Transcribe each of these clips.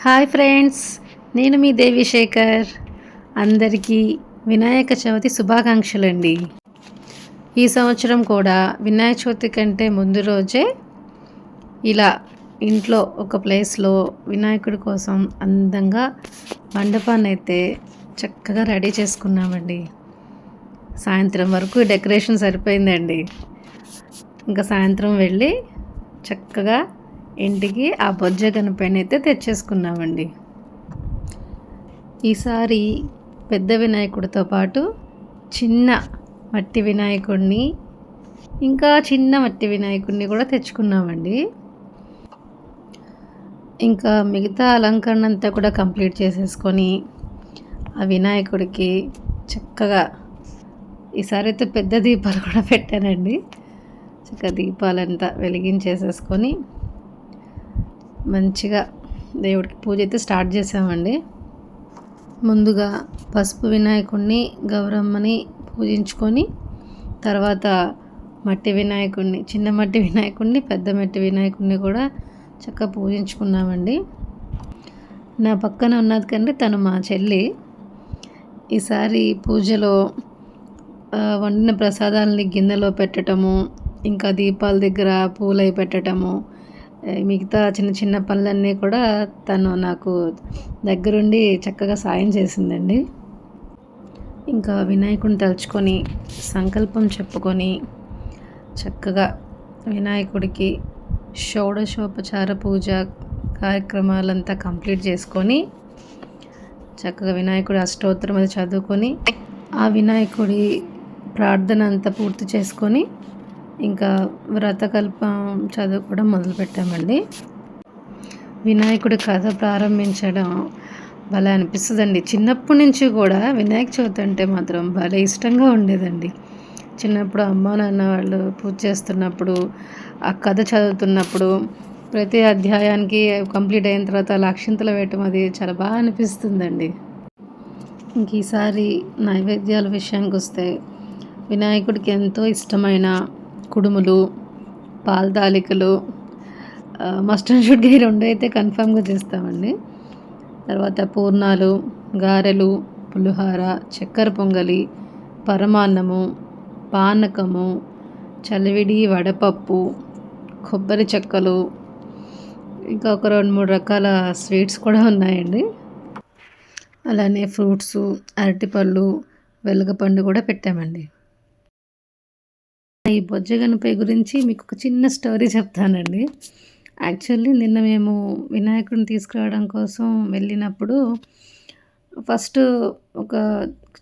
Hi friends నేను మీ దేవి శేఖర్ అందరికీ వినాయక చవితి శుభాకాంక్షలు అండి ఈ సంవత్సరం కూడా వినాయక చవితి కంటే ముందు రోజే ఇలా ఇంట్లో ఒక ప్లేస్లో వినాయకుడి కోసం అందంగా మండపాన్ని అయితే చక్కగా రెడీ చేసుకున్నామండి. సాయంత్రం వరకు డెకరేషన్ సరిపోయిందండి. ఇంకా సాయంత్రం వెళ్ళి చక్కగా ఇంటికి ఆ బొజ్జ గణపైన అయితే తెచ్చేసుకున్నామండి. ఈసారి పెద్ద వినాయకుడితో పాటు చిన్న మట్టి వినాయకుడిని ఇంకా చిన్న మట్టి వినాయకుడిని కూడా తెచ్చుకున్నామండి. ఇంకా మిగతా అలంకరణ అంతా కూడా కంప్లీట్ చేసేసుకొని ఆ వినాయకుడికి చక్కగా ఈసారి అయితే పెద్ద దీపాలు కూడా పెట్టానండి. చక్కగా దీపాలంతా వెలిగించేసేసుకొని మంచిగా దేవుడికి పూజ అయితే స్టార్ట్ చేసామండి. ముందుగా పసుపు వినాయకుడిని గౌరమ్మని పూజించుకొని తర్వాత మట్టి వినాయకుడిని చిన్న మట్టి వినాయకుడిని పెద్ద మట్టి వినాయకుడిని కూడా చక్కగా పూజించుకున్నామండి. నా పక్కన ఉన్నది కంటే తను మా చెల్లి. ఈసారి పూజలో వండిన ప్రసాదాలని గిన్నెలో పెట్టడము ఇంకా దీపాల దగ్గర పూలై పెట్టడము మిగతా చిన్న చిన్న పనులన్నీ కూడా తను నాకు దగ్గరుండి చక్కగా సాయం చేసిందండి. ఇంకా వినాయకుడిని తలుచుకొని సంకల్పం చెప్పుకొని చక్కగా వినాయకుడికి షోడశోపచార పూజ కార్యక్రమాలంతా కంప్లీట్ చేసుకొని చక్కగా వినాయకుడి అష్టోత్తరం అది చదువుకొని ఆ వినాయకుడి ప్రార్థన అంతా పూర్తి చేసుకొని ఇంకా వ్రతకల్పం చదువుకోవడం మొదలుపెట్టామండి. వినాయకుడి కథ ప్రారంభించడం భలే అనిపిస్తుందండి. చిన్నప్పటి నుంచి కూడా వినాయక చవితి అంటే మాత్రం భలే ఇష్టంగా ఉండేదండి. చిన్నప్పుడు అమ్మ నాన్న వాళ్ళు పూజ చేస్తున్నప్పుడు ఆ కథ చదువుతున్నప్పుడు ప్రతి అధ్యాయానికి కంప్లీట్ అయిన తర్వాత లక్షింతలు వేయటం అది చాలా బాగా అనిపిస్తుందండి. ఇంక ఈసారి నైవేద్యాల విషయానికి వస్తే వినాయకుడికి ఎంతో ఇష్టమైన కుడుములు పాలతాలికలు అండ్ షుడ్ ఈ రెండు అయితే కన్ఫామ్గా చేస్తామండి. తర్వాత పూర్ణాలు గారెలు పులిహోర చక్కెర పొంగలి పరమాన్నము పానకము చలివిడి వడపప్పు కొబ్బరి చెక్కలు ఇంకా ఒక రెండు మూడు రకాల స్వీట్స్ కూడా ఉన్నాయండి. అలానే ఫ్రూట్స్ అరటిపళ్ళు వెలగపండు కూడా పెట్టామండి. ఈ బొజ్జగనపై గురించి మీకు ఒక చిన్న స్టోరీ చెప్తానండి. యాక్చువల్లీ నిన్న మేము వినాయకుడిని తీసుకురావడం కోసం వెళ్ళినప్పుడు ఫస్ట్ ఒక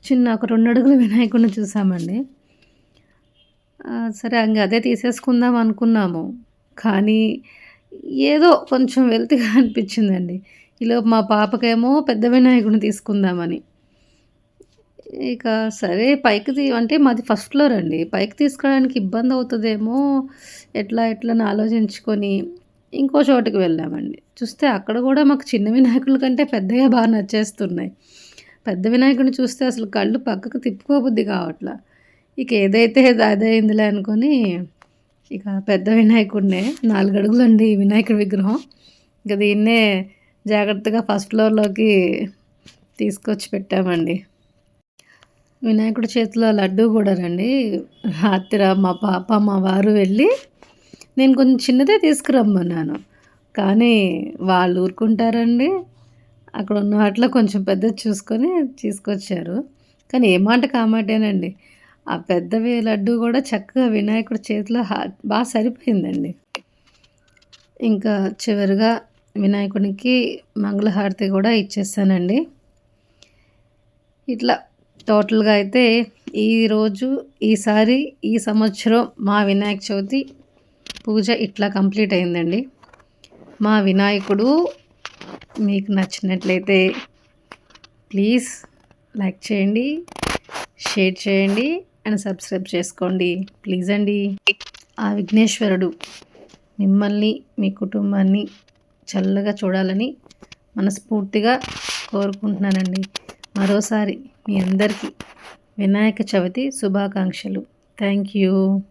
చిన్న ఒక రెండు అడుగుల వినాయకుడిని చూసామండి. సరే అంగ అదే తీసేసుకుందాం అనుకున్నాము. కానీ ఏదో కొంచెం వెళ్తిగా అనిపించిందండి. ఈలోపు మా పాపకేమో పెద్ద వినాయకుడిని తీసుకుందామని. ఇక సరే పైకి తీ అంటే మాది ఫస్ట్ ఫ్లోర్ అండి. పైకి తీసుకురావడానికి ఇబ్బంది అవుతుందేమో ఎట్లా ఎట్లా అని ఆలోచించుకొని ఇంకో చోటుకి వెళ్ళామండి. చూస్తే అక్కడ కూడా మాకు చిన్న వినాయకుల కంటే పెద్దగా బాగా నచ్చేస్తున్నాయి. పెద్ద వినాయకుడిని చూస్తే అసలు కళ్ళు పక్కకు తిప్పుకోబుద్ది కావట్లా. ఇక ఏదైతే అదైందిలే అనుకొని ఇక పెద్ద వినాయకుడినే నాలుగు అడుగులండి వినాయకుడి విగ్రహం. ఇక దీన్నే జాగ్రత్తగా ఫస్ట్ ఫ్లోర్లోకి తీసుకొచ్చి పెట్టామండి. వినాయకుడి చేతిలో లడ్డు కూడా రండి. రాత్రి మా పాప మా వారు వెళ్ళి నేను కొంచెం చిన్నదే తీసుకురమ్మన్నాను. కానీ వాళ్ళు ఊరుకుంటారండి. అక్కడ ఉన్న వాటిలో కొంచెం పెద్దది చూసుకొని తీసుకొచ్చారు. కానీ ఏ మాట కామాటేనండి. ఆ పెద్దవి లడ్డు కూడా చక్కగా వినాయకుడి చేతిలో బాగా సరిపోయిందండి. ఇంకా చివరిగా వినాయకునికి మంగళహారతి కూడా ఇచ్చేసానండి. ఇట్లా టోటల్గా అయితే ఈరోజు ఈసారి ఈ సంవత్సరం మా వినాయక చవితి పూజ ఇట్లా కంప్లీట్ అయిందండి. మా వినాయకుడు మీకు నచ్చినట్లయితే ప్లీజ్ లైక్ చేయండి షేర్ చేయండి అండ్ సబ్స్క్రైబ్ చేసుకోండి. ప్లీజ్ అండి. ఆ విఘ్నేశ్వరుడు మిమ్మల్ని మీ కుటుంబాన్ని చల్లగా చూడాలని మనస్ఫూర్తిగా కోరుకుంటున్నానండి. మరోసారి మీ అందరికీ వినాయక చవితి శుభాకాంక్షలు. Thank you.